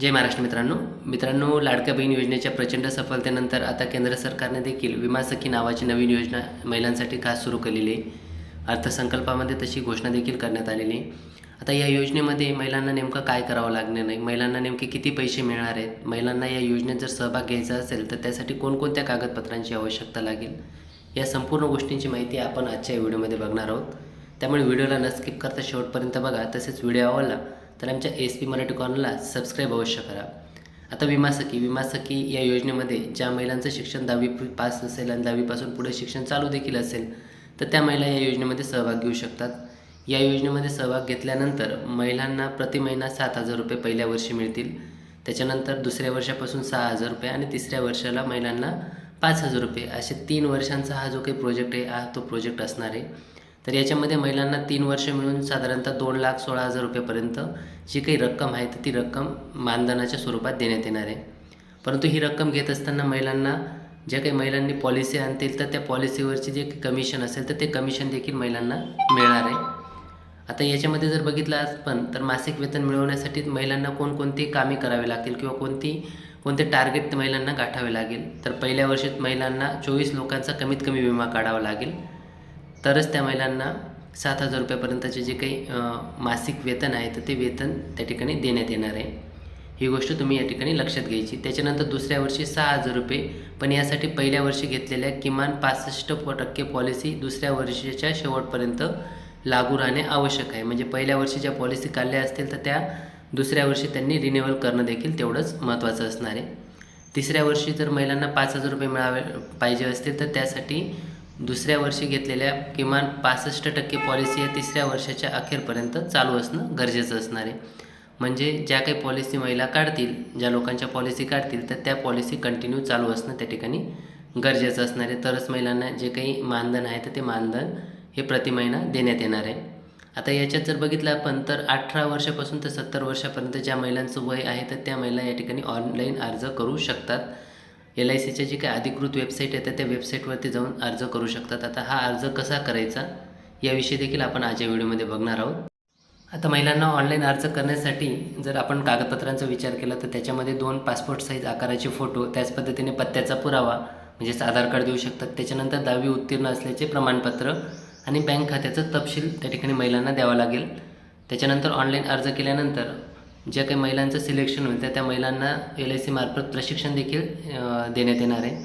जय महाराष्ट्र मित्रांनो. मित्रांनो लाडक्या बहीण योजनेच्या प्रचंड सफलतेनंतर आता केंद्र सरकारने देखील विमा सखी नावाची नवीन योजना महिलांसाठी खास सुरू केलेली आहे. अर्थसंकल्पामध्ये तशी घोषणा देखील करण्यात आलेली आहे. आता या योजनेमध्ये महिलांना नेमकं काय करावं लागणार नाही? महिलांना नेमके किती पैसे मिळणार आहेत? महिलांना या योजनेत जर सहभाग घ्यायचा असेल तर त्यासाठी कोणकोणत्या कागदपत्रांची आवश्यकता लागेल? या संपूर्ण गोष्टींची माहिती आपण आजच्या व्हिडिओमध्ये बघणार आहोत. त्यामुळे व्हिडिओला न स्किप करता शेवटपर्यंत बघा. तसेच व्हिडिओ आवडला तर आमच्या एस पी मराठी कॉर्नरला सबस्क्राईब अवश्य करा. आता विमा सखी विमा सखी या योजनेमध्ये ज्या महिलांचं शिक्षण दहावी पास असेल आणि दहावीपासून पुढे शिक्षण चालू देखील असेल तर त्या महिला या योजनेमध्ये सहभाग घेऊ शकतात. या योजनेमध्ये सहभाग घेतल्यानंतर महिलांना प्रति महिना सात हजार रुपये पहिल्या वर्षी मिळतील. त्याच्यानंतर दुसऱ्या वर्षापासून सहा हजार रुपये आणि तिसऱ्या वर्षाला महिलांना पाच हजार रुपये. असे तीन वर्षांचा हा जो काही प्रोजेक्ट आहे हा तो प्रोजेक्ट असणार आहे. तर याच्यामध्ये महिलांना तीन वर्ष मिळून साधारणतः दोन लाख सोळा हजार रुपयेपर्यंत जी काही रक्कम आहे तर ती रक्कम मानधनाच्या स्वरूपात देण्यात येणार आहे. परंतु ही रक्कम घेत असताना महिलांना ज्या काही महिलांनी पॉलिसी आणतील तर त्या पॉलिसीवरची जे कमिशन असेल तर ते कमिशन देखील महिलांना मिळणार आहे. आता याच्यामध्ये जर बघितलं आपण तर मासिक वेतन मिळवण्यासाठी महिलांना कोणकोणती कामे करावी लागतील किंवा कोणती कोणते टार्गेट महिलांना गाठावे लागेल? तर पहिल्या वर्षात महिलांना चोवीस लोकांचा कमीत कमी विमा काढावा लागेल. तरच त्या महिलांना सात हजार रुपयापर्यंतचे जे काही मासिक वेतन आहे तर ते वेतन त्या ठिकाणी देण्यात येणार आहे. ही गोष्ट तुम्ही या ठिकाणी लक्षात घ्यायची. त्याच्यानंतर दुसऱ्या वर्षी सहा हजार रुपये पण यासाठी पहिल्या वर्षी घेतलेल्या किमान पासष्ट टक्के पॉलिसी दुसऱ्या वर्षाच्या शेवटपर्यंत लागू राहणे आवश्यक आहे. म्हणजे पहिल्या वर्षी ज्या पॉलिसी काढल्या असतील तर त्या दुसऱ्या वर्षी त्यांनी रिन्युअल करणं देखील तेवढंच महत्त्वाचं असणार आहे. तिसऱ्या वर्षी जर महिलांना पाच हजार रुपये मिळावे पाहिजे असतील तर त्यासाठी दुसऱ्या वर्षी घेतलेल्या किमान पासष्ट टक्के पॉलिसी या तिसऱ्या वर्षाच्या अखेरपर्यंत चालू असणं गरजेचं असणार आहे. म्हणजे ज्या काही पॉलिसी महिला काढतील ज्या लोकांच्या पॉलिसी काढतील तर त्या पॉलिसी कंटिन्यू चालू असणं त्या ठिकाणी गरजेचं असणार आहे. तरच महिलांना जे काही मानधन आहे तर ते मानधन हे प्रति महिना देण्यात येणार आहे. आता याच्यात जर बघितलं आपण तर अठरा वर्षापासून ते सत्तर वर्षापर्यंत ज्या महिलांचं वय आहे तर त्या महिला या ठिकाणी ऑनलाईन अर्ज करू शकतात. एल आय सीच्या जी काही अधिकृत वेबसाईट आहे त्या वेबसाईटवरती जाऊन अर्ज करू शकतात. आता हा अर्ज कसा करायचा याविषयी देखील आपण आज या व्हिडिओमध्ये बघणार आहोत. आता महिलांना ऑनलाईन अर्ज करण्यासाठी जर आपण कागदपत्रांचा विचार केला तर त्याच्यामध्ये दोन पासपोर्ट साईज आकाराचे फोटो त्याच पद्धतीने पत्त्याचा पुरावा म्हणजेच आधार कार्ड देऊ शकतात. त्याच्यानंतर दहावी उत्तीर्ण असल्याचे प्रमाणपत्र आणि बँक खात्याचं तपशील त्या ठिकाणी महिलांना द्यावा लागेल. त्याच्यानंतर ऑनलाईन अर्ज केल्यानंतर ज्या काही महिलांचं सिलेक्शन होईल त्या त्या महिलांना एल आय सीमार्फत प्रशिक्षण देखील देण्यात येणार आहे.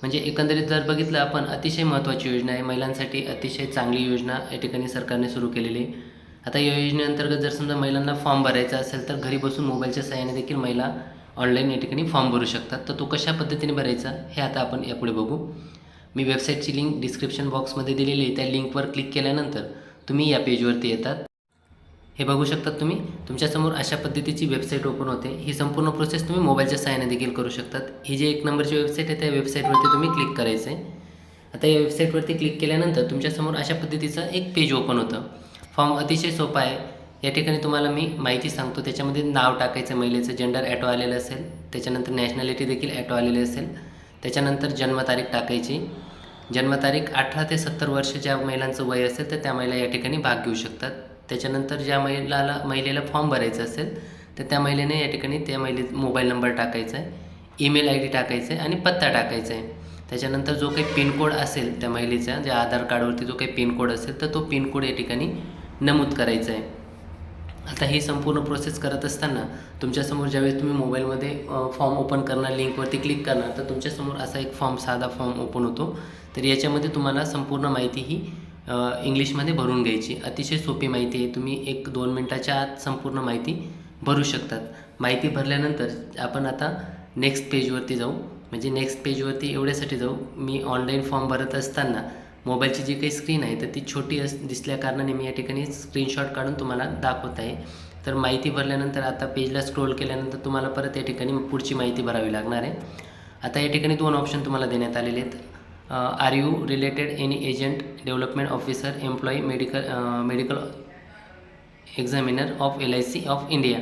म्हणजे एकंदरीत जर बघितलं आपण अतिशय महत्त्वाची योजना आहे. महिलांसाठी अतिशय चांगली योजना या ठिकाणी सरकारने सुरू केलेली आहे. आता या योजनेअंतर्गत जर समजा महिलांना फॉर्म भरायचा असेल तर घरी बसून मोबाईलच्या सहाय्याने देखील महिला ऑनलाईन या ठिकाणी फॉर्म भरू शकतात. तर तो कशा पद्धतीने भरायचा हे आता आपण यापुढे बघू. मी वेबसाईटची लिंक डिस्क्रिप्शन बॉक्समध्ये दिलेली आहे. त्या लिंकवर क्लिक केल्यानंतर तुम्ही या पेजवरती येतात. हे बघू शकतात तुम्ही. तुमच्यासमोर अशा पद्धतीची वेबसाईट ओपन होते. ही संपूर्ण प्रोसेस तुम्ही मोबाईलच्या सहाय्याने देखील करू शकतात. ही जी एक नंबरची वेबसाईट आहे त्या वेबसाईटवरती तुम्ही क्लिक करायचं आहे आता या वेबसाईटवरती क्लिक केल्यानंतर तुमच्यासमोर अशा पद्धतीचं एक पेज ओपन होतं. फॉर्म अतिशय सोपा आहे. या ठिकाणी तुम्हाला मी माहिती सांगतो. त्याच्यामध्ये नाव टाकायचं महिलेचं जेंडर ॲटो आलेलं असेल. त्याच्यानंतर नॅशनॅलिटी देखील ॲटो आलेली असेल. त्याच्यानंतर जन्मतारीख टाकायची. जन्मतारीख अठरा ते सत्तर वर्ष ज्या महिलांचं वय असेल तर त्या महिला या ठिकाणी भाग घेऊ शकतात. त्याच्यानंतर ज्या महिलाला महिलेला फॉर्म भरायचा असेल तर त्या महिलेने या ठिकाणी त्या महिले मोबाईल नंबर टाकायचा आहे ईमेल आय डी टाकायचा आहे आणि पत्ता टाकायचा आहे. त्याच्यानंतर जो काही पिनकोड असेल त्या महिलेचा ज्या आधार कार्डवरती जो काही पिनकोड असेल तर तो पिनकोड या ठिकाणी नमूद करायचा आहे. आता ही संपूर्ण प्रोसेस करत असताना तुमच्यासमोर ज्यावेळेस तुम्ही मोबाईलमध्ये फॉर्म ओपन करणार लिंकवरती क्लिक करणार तर तुमच्यासमोर असा एक फॉर्म साधा फॉर्म ओपन होतो. तर याच्यामध्ये तुम्हाला संपूर्ण माहिती ही इंग्लिशमध्ये भरून घ्यायची. अतिशय सोपी माहिती आहे. तुम्ही एक दोन मिनटाच्या आत संपूर्ण माहिती भरू शकतात. माहिती भरल्यानंतर आपण आता नेक्स्ट पेजवरती जाऊ. म्हणजे नेक्स्ट पेजवरती एवढ्यासाठी जाऊ. मी ऑनलाईन फॉर्म भरत असताना मोबाईलची जी काही स्क्रीन आहे तर ती छोटी अस दिसल्या कारणाने मी या ठिकाणी स्क्रीनशॉट काढून तुम्हाला दाखवत आहे. तर माहिती भरल्यानंतर आता पेजला स्क्रोल केल्यानंतर तुम्हाला परत या ठिकाणी पुढची माहिती भरावी लागणार आहे. आता या ठिकाणी दोन ऑप्शन तुम्हाला देण्यात आलेले आहेत. Are you related any agent development officer employee medical medical examiner of L I C of India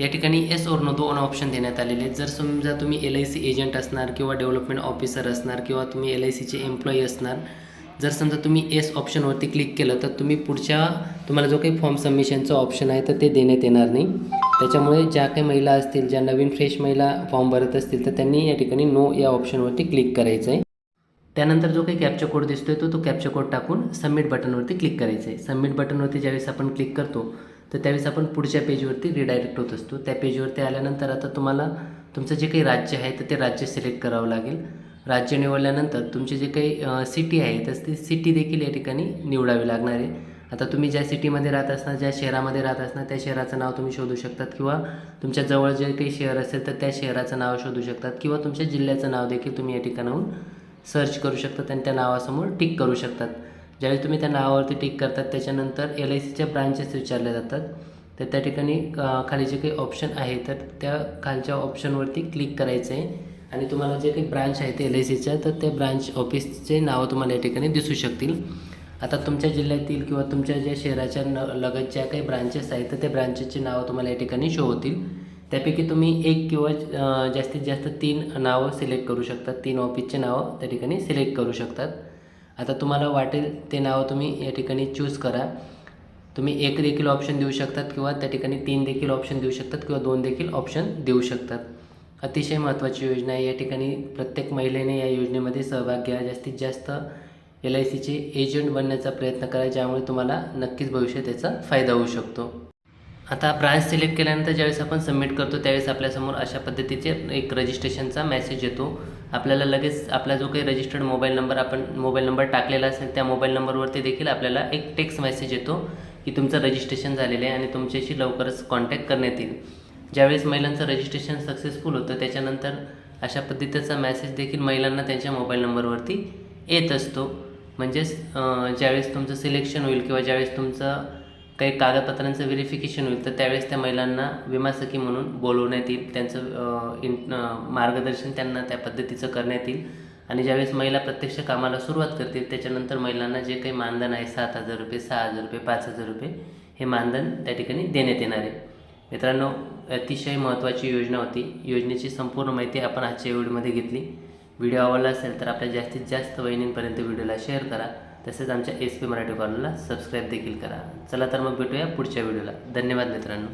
या ठिकाणी एस ओर दोन ऑप्शन देण्यात आलेले आहेत. जर समजा तुम्ही एल आय सी एजंट असणार किंवा डेव्हलपमेंट ऑफिसर असणार किंवा तुम्ही एल आय सीचे एम्प्लॉई असणार जर समजा तुम्ही एस ऑप्शनवरती क्लिक केलं तर तुम्ही पुढच्या तुम्हाला जो काही फॉर्म सबमिशनचा ऑप्शन आहे तर ते देण्यात येणार नाही. त्याच्यामुळे ज्या काही महिला असतील ज्या नवीन फ्रेश महिला फॉर्म भरत असतील तर त्यांनी या ठिकाणी नो या ऑप्शनवरती क्लिक करायचं आहे त्यानंतर जो काही कॅप्चा कोड दिसतो आहे तो तो कॅप्चा कोड टाकून सबमिट बटनवरती क्लिक करायचं आहे सबमिट बटनवरती ज्यावेळेस आपण क्लिक करतो तर त्यावेळेस आपण पुढच्या पेजवरती रिडायरेक्ट होत असतो. त्या पेजवरती आल्यानंतर आता तुम्हाला तुमचं जे काही राज्य आहे तर ते राज्य सिलेक्ट करावं लागेल. राज्य निवडल्यानंतर तुमची जे काही सिटी आहे तर ती सिटी देखील या ठिकाणी निवडावी लागणार आहे. आता तुम्ही ज्या सिटीमध्ये राहत असणार ज्या शहरामध्ये राहत असणार त्या शहराचं नाव तुम्ही शोधू शकतात किंवा तुमच्या जवळ जे काही शहर असेल तर त्या शहराचं नाव शोधू शकतात किंवा तुमच्या जिल्ह्याचं नाव देखील तुम्ही या ठिकाणाहून सर्च करू शकतात आणि त्या नावासमोर टिक करू शकतात. ज्यावेळी तुम्ही त्या नावावरती टिक करतात त्याच्यानंतर एल आय सीच्या ब्रांचेस विचारल्या जातात. तर त्या ठिकाणी खाली जे काही ऑप्शन आहे तर त्या खालच्या ऑप्शनवरती क्लिक करायचं आहे आणि तुम्हाला जे काही ब्रांच आहे ते एल आय सीच्या तर त्या ब्रांच ऑफिसचे नावं तुम्हाला या ठिकाणी दिसू शकतील. आता तुमच्या जिल्ह्यातील किंवा तुमच्या ज्या शहराच्या न लगत ज्या काही ब्रांचेस आहेत तर त्या ब्रांचेसची नावं तुम्हाला या ठिकाणी शो होतील. त्यापैकी तुम्ही एक किंवा जास्तीत जास्त तीन नावं सिलेक्ट करू शकतात तीन ऑफिसचे नावं त्या ठिकाणी सिलेक्ट करू शकतात. आता तुम्हाला वाटेल ते नावं तुम्ही या ठिकाणी चूज करा. तुम्ही एक देखील ऑप्शन देऊ शकतात किंवा त्या ठिकाणी तीन देखील ऑप्शन देऊ शकतात किंवा दोन देखील ऑप्शन देऊ शकतात. अतिशय महत्त्वाची योजना आहे. या ठिकाणी प्रत्येक महिलेने या योजनेमध्ये सहभाग घ्या. जास्तीत जास्त एल आय सीचे एजंट बनण्याचा प्रयत्न करा ज्यामुळे तुम्हाला नक्कीच भविष्यात त्याचा फायदा होऊ शकतो. आता ब्रांच सिलेक्ट केल्यानंतर ज्यावेळेस आपण सबमिट करतो त्यावेळेस आपल्यासमोर अशा पद्धतीचे एक रजिस्ट्रेशनचा मेसेज येतो. आपल्याला लगेच आपला जो काही रजिस्टर्ड मोबाईल नंबर आपण मोबाईल नंबर टाकलेला असेल त्या मोबाईल नंबरवरती देखील आपल्याला एक टेक्स्ट मेसेज येतो की तुमचं रजिस्ट्रेशन झालेलं आहे आणि तुमच्याशी लवकरच कॉन्टॅक्ट करण्यात येईल. ज्यावेळेस महिलांचं रजिस्ट्रेशन सक्सेसफुल होतं त्याच्यानंतर अशा पद्धतीचा मेसेज देखील महिलांना त्यांच्या मोबाईल नंबरवरती येत असतो. म्हणजेच ज्यावेळेस तुमचं सिलेक्शन होईल किंवा ज्यावेळेस तुमचं काही कागदपत्रांचं व्हेरिफिकेशन होईल तर त्यावेळेस त्या महिलांना विमासखी म्हणून बोलवण्यात येईल. त्यांचं इन मार्गदर्शन त्यांना त्या पद्धतीचं करण्यात येईल. आणि ज्यावेळेस महिला प्रत्यक्ष कामाला सुरुवात करतील त्याच्यानंतर महिलांना जे काही मानधन आहे सात हजार रुपये सहा हजार रुपये पाच हजार रुपये हे मानधन त्या ठिकाणी देण्यात येणार आहे. मित्रांनो अतिशय महत्त्वाची योजना होती. योजनेची संपूर्ण माहिती आपण आजच्या व्हिडिओमध्ये घेतली. व्हिडिओ आवडला असेल तर आपल्या जास्तीत जास्त वहिनींपर्यंत व्हिडिओला शेअर करा. तसेच आमच्या एस पी मराठी कॉलला सबस्क्राईब देखील करा. चला तर मग भेटूया पुढच्या व्हिडिओला धन्यवाद मित्रांनो.